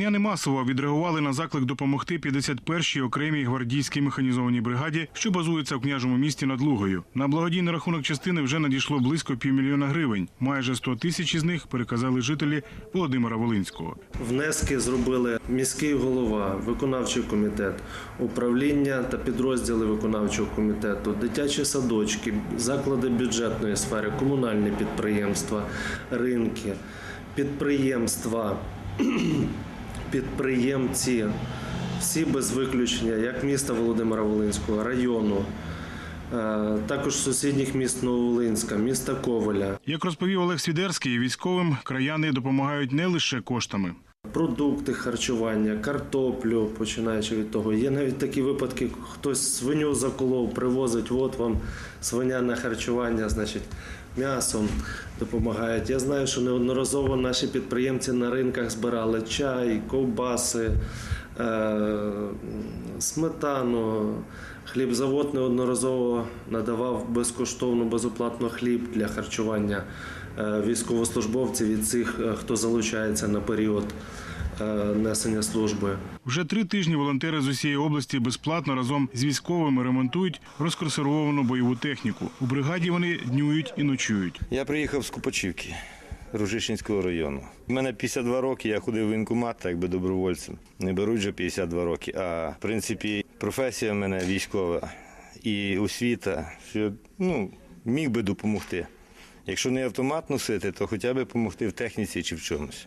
Волиняни масово відреагували на заклик допомогти 51-й окремій гвардійській механізованій бригаді, що базується в княжому місті над Лугою. На благодійний рахунок частини вже надійшло близько півмільйона гривень. Майже 100 тисяч із них переказали жителі Володимира Волинського. Внески зробили міський голова, виконавчий комітет, управління та підрозділи виконавчого комітету, дитячі садочки, заклади бюджетної сфери, комунальні підприємства, ринки, підприємства, підприємці, всі без виключення, як міста Володимира Волинського, району, е, також сусідніх міст Нововолинська, міста Коваля. Як розповів Олег Свідерський, військовим краяни допомагають не лише коштами. Продукти харчування, картоплю, починаючи від того. Є навіть такі випадки, хтось свиню заколов, привозить, от вам свиня на харчування, значить, м'ясом допомагають. Я знаю, що неодноразово наші підприємці на ринках збирали чай, ковбаси, е, сметану. Хлібзавод неодноразово надавав безкоштовно, безоплатно хліб для харчування е, військовослужбовців і цих, е, хто залучається на період е, несення служби. Вже три тижні волонтери з усієї області безплатно разом з військовими ремонтують розконсервовану бойову техніку. У бригаді вони днюють і ночують. Я приїхав з Купачівки Ружищенського району. У мене 52 роки, я ходив в воєнкомат, так би добровольцем. Не беруть вже 52 роки. А в принципі, професія в мене військова і освіта, що ну, міг би допомогти. Якщо не автомат носити, то хоча б допомогти в техніці чи в чомусь.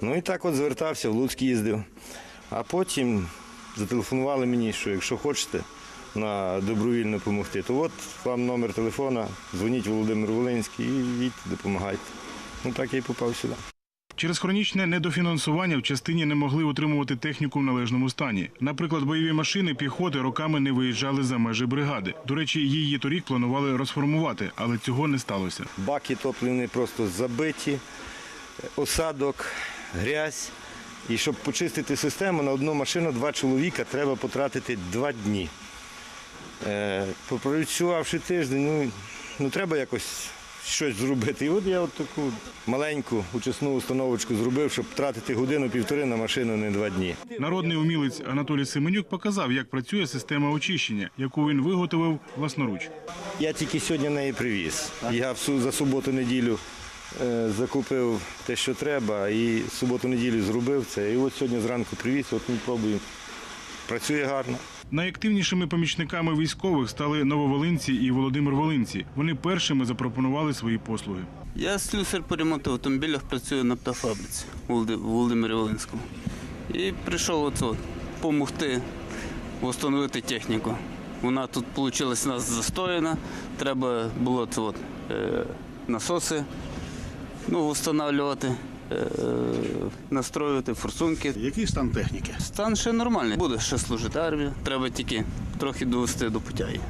Ну і так от звертався, в Луцьк їздив. А потім зателефонували мені, що якщо хочете на добровільно допомогти, то от вам номер телефона, дзвоніть Володимир Волинський і їдьте, допомагайте. Ну так я і попав сюди. Через хронічне недофінансування в частині не могли утримувати техніку в належному стані. Наприклад, бойові машини піхоти роками не виїжджали за межі бригади. До речі, її торік планували розформувати, але цього не сталося. Баки топлівні просто забиті, осадок, грязь. І щоб почистити систему на одну машину, два чоловіка треба потратити два дні. Е, Попрацювавши тиждень, ну, ну треба якось щось зробити. І от я от таку маленьку учасну установочку зробив, щоб тратити годину-півтори на машину, не два дні. Народний умілець Анатолій Семенюк показав, як працює система очищення, яку він виготовив власноруч. Я тільки сьогодні неї привіз. Я за суботу-неділю е, закупив те, що треба, і суботу-неділю зробив це. І от сьогодні зранку привіз, от ми пробуємо. Працює гарно. Найактивнішими помічниками військових стали нововолинці і Володимир Волинці. Вони першими запропонували свої послуги. Я слюсар по ремонту автомобілів працюю на автофабриці у Володи- Володимирі Волинському. І прийшов оце допомогти встановити техніку. Вона тут вийшла у нас застояна. Треба було це от, е, насоси ну, встановлювати, настроювати форсунки. Який стан техніки? Стан ще нормальний. Буде ще служити армія. Треба тільки трохи довести до пуття її.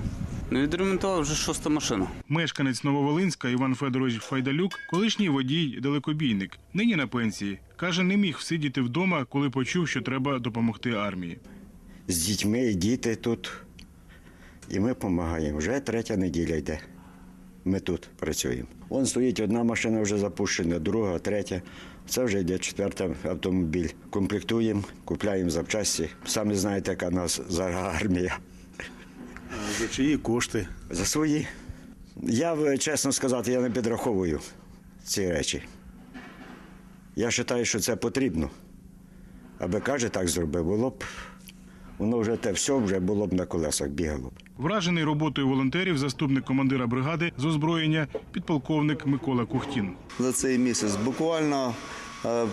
Ну, відремонтував вже шоста машина. Мешканець Нововолинська Іван Федорович Файдалюк, колишній водій далекобійник, нині на пенсії. Каже, не міг сидіти вдома, коли почув, що треба допомогти армії. з дітьми і діти тут. І ми допомагаємо. Вже третя неділя йде. Ми тут працюємо. Вон стоїть одна машина вже запущена, друга, третя. Це вже йде четвертий автомобіль. Комплектуємо, купляємо запчасті. Самі знаєте, яка у нас зараз армія. За чиї кошти? За свої. Я, е, чесно сказати, я не підраховую ці речі. Я вважаю, що це потрібно. Аби каже, так зробив, було б. Воно вже те все вже було б на колесах бігало б. Вражений роботою волонтерів, заступник командира бригади з озброєння, підполковник Микола Кухтін. за цей місяць. Буквально е,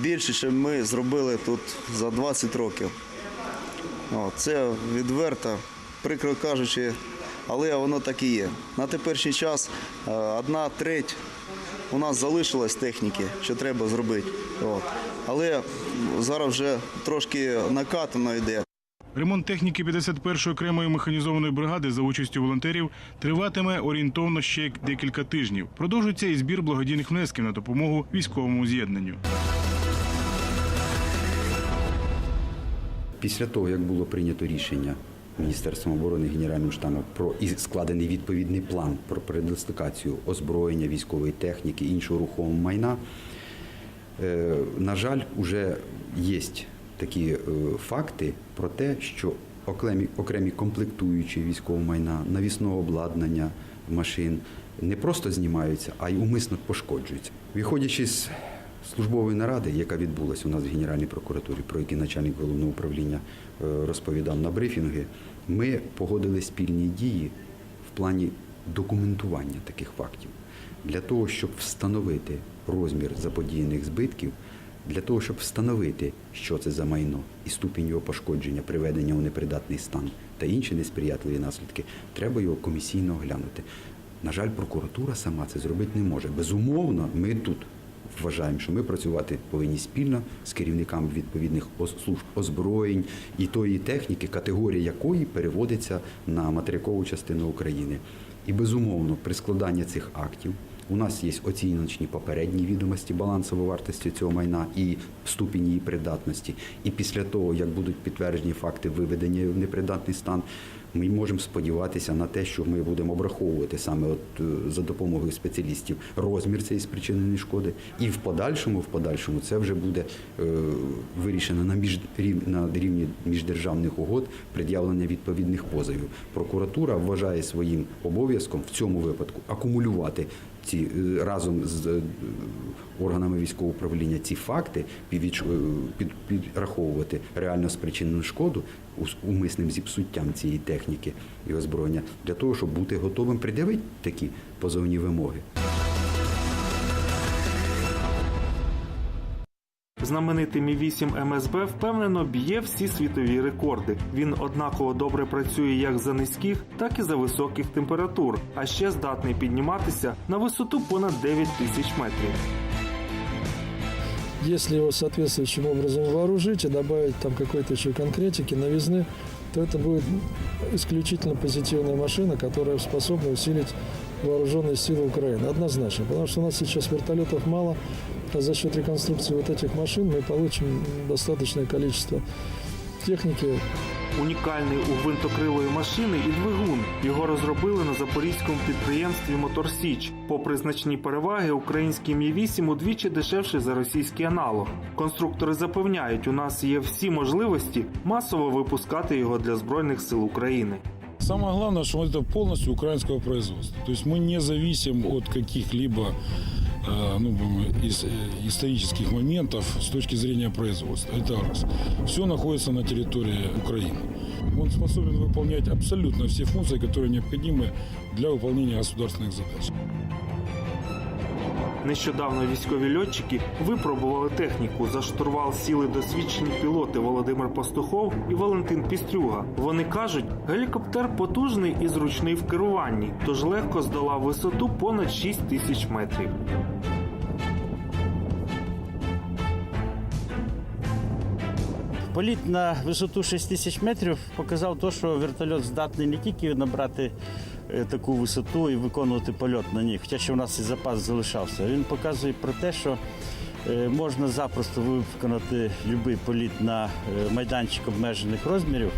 більше, ніж ми зробили тут за 20 років. О, Це відверто, прикро кажучи, але воно так і є. На теперішній час е, одна треть у нас залишилась техніки, що треба зробити. От. Але зараз вже трошки накатано йде. Ремонт техніки 51-ї окремої механізованої бригади за участю волонтерів триватиме орієнтовно ще декілька тижнів. Продовжується і збір благодійних внесків на допомогу військовому з'єднанню. Після того, як було прийнято рішення Міністерством оборони Генеральним штабом про і складений відповідний план про передислокацію озброєння, військової техніки, іншого рухомого майна, е, на жаль, уже є такі е, факти про те, що окремі, окремі комплектуючі військового майна, навісного обладнання машин не просто знімаються, а й умисно пошкоджуються. Виходячи з службової наради, яка відбулася у нас в Генеральній прокуратурі, про який начальник головного управління е, розповідав на брифінги, ми погодили спільні дії в плані документування таких фактів для того, щоб встановити розмір заподіяних збитків, для того, щоб встановити, що це за майно і ступінь його пошкодження, приведення у непридатний стан та інші несприятливі наслідки, треба його комісійно оглянути. На жаль, прокуратура сама це зробити не може. Безумовно, ми тут вважаємо, що ми працювати повинні спільно з керівниками відповідних служб озброєнь і тої техніки, категорія якої переводиться на материкову частину України. І безумовно, при складанні цих актів у нас є оціночні попередні відомості балансової вартості цього майна і ступінь її придатності. І після того, як будуть підтверджені факти виведення в непридатний стан, ми можемо сподіватися на те, що ми будемо обраховувати саме от е, за допомогою спеціалістів розмір цієї спричиненої шкоди, і в подальшому, в подальшому це вже буде е, вирішено на між на рівні міждержавних угод пред'явлення відповідних позовів. Прокуратура вважає своїм обов'язком в цьому випадку акумулювати ці е, разом з е, органами військового управління ці факти е, під, підраховувати реально спричинену шкоду умисним зіпсуттям цієї техніки і озброєння для того, щоб бути готовим пред'явити такі позовні вимоги. Знаменитий Мі 8 МСБ впевнено б'є всі світові рекорди. Він однаково добре працює як за низьких, так і за високих температур, а ще здатний підніматися на висоту понад 9 тисяч метрів. Если его соответствующим образом вооружить и добавить там какой-то еще конкретики, новизны, то это будет исключительно позитивная машина, которая способна усилить вооруженные силы Украины. Однозначно. Потому что у нас сейчас вертолетов мало, а за счет реконструкции вот этих машин мы получим достаточное количество техники, Унікальний у гвинтокрилої машини і двигун. Його розробили на запорізькому підприємстві Моторсіч. Попри значні переваги, український Мі 8 удвічі дешевший за російський аналог. Конструктори запевняють, у нас є всі можливості масово випускати його для збройних сил України. Самое главное, что это полностью украинского производства. То есть мы не зависим от каких-либо э, ну, будем, из, э, исторических моментов с точки зрения производства. Это раз. Все находится на территории Украины. Он способен выполнять абсолютно все функции, которые необходимы для выполнения государственных задач. Нещодавно військові льотчики випробували техніку. За штурвал сіли досвідчені пілоти Володимир Пастухов і Валентин Пістрюга. Вони кажуть, гелікоптер потужний і зручний в керуванні, тож легко здолав висоту понад 6 тисяч метрів. Політ на висоту 6 тисяч метрів показав те, що вертольот здатний не тільки набрати е, таку висоту і виконувати польот на ній, хоча ще в нас і запас залишався. Він показує про те, що е, можна запросто виконати будь-який політ на е, майданчик обмежених розмірів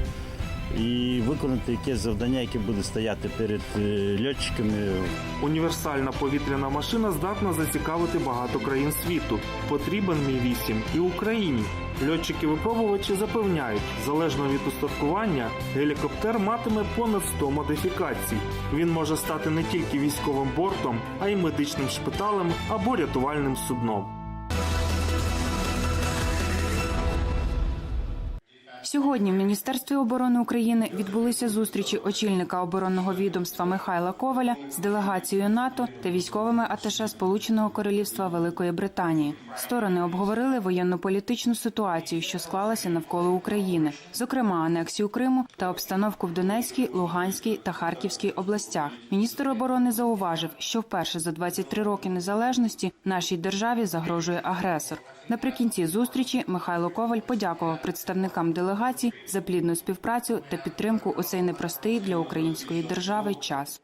і виконати якесь завдання, яке буде стояти перед е, льотчиками Універсальна повітряна машина здатна зацікавити багато країн світу. Потрібен Мі 8 і Україні. Льотчики-випробувачі запевняють, залежно від устаткування, гелікоптер матиме понад 100 модифікацій. Він може стати не тільки військовим бортом, а й медичним шпиталем або рятувальним судном. Сьогодні в Міністерстві оборони України відбулися зустрічі очільника оборонного відомства Михайла Коваля з делегацією НАТО та військовими аташе Сполученого Королівства Великої Британії. Сторони обговорили воєнно-політичну ситуацію, що склалася навколо України, зокрема анексію Криму та обстановку в Донецькій, Луганській та Харківській областях. Міністр оборони зауважив, що вперше за 23 роки незалежності нашій державі загрожує агресор. Наприкінці зустрічі Михайло Коваль подякував представникам делегацій за плідну співпрацю та підтримку у цей непростий для української держави час.